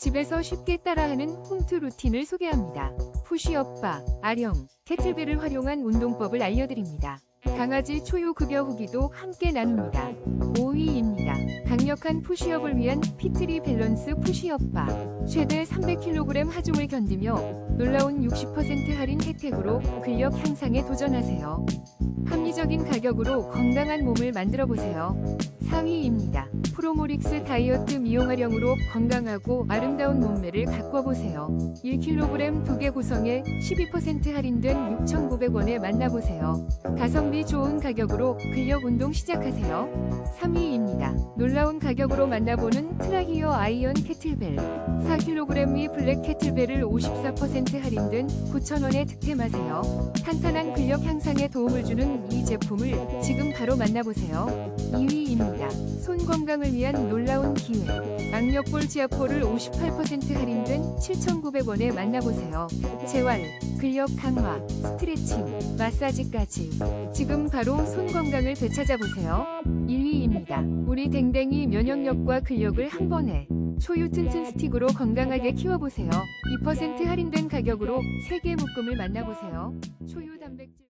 집에서 쉽게 따라하는 홈트 루틴을 소개합니다. 푸시업바, 아령, 캐틀벨을 활용한 운동법을 알려드립니다. 강아지 초유 급여 후기도 함께 나눕니다. 5위입니다. 강력한 푸시업을 위한 피트리 밸런스 푸시업바. 최대 300kg 하중을 견디며 놀라운 60% 할인 혜택으로 근력 향상에 도전하세요. 합리적인 가격으로 건강한 몸을 만들어 보세요. 4위입니다. 프로모릭스 다이어트 미용화령으로 건강하고 아름다운 몸매를 가꿔보세요. 1kg 2개 구성에 12% 할인된 6,900원에 만나보세요. 가성비 좋은 가격으로 근력 운동 시작하세요. 3위입니다. 놀라운 가격으로 만나보는 트라히어 아이언 캐틀벨. 4kg 미 블랙 캐틀벨을 54% 할인된 9,000원에 득템하세요. 탄탄한 근력 향상에 도움을 주는 이 제품을 지금 바로 만나보세요. 2위입니다. 손 건강을 위한 놀라운 기회. 악력볼 지압볼을 58% 할인된 7,900원에 만나보세요. 재활, 근력 강화, 스트레칭, 마사지까지. 지금 바로 손 건강을 되찾아보세요. 1위입니다. 우리 댕댕이 면역력과 근력을 한 번에. 초유 튼튼 스틱으로 건강하게 키워보세요. 2% 할인된 가격으로 3개 묶음을 만나보세요. 초유 단백질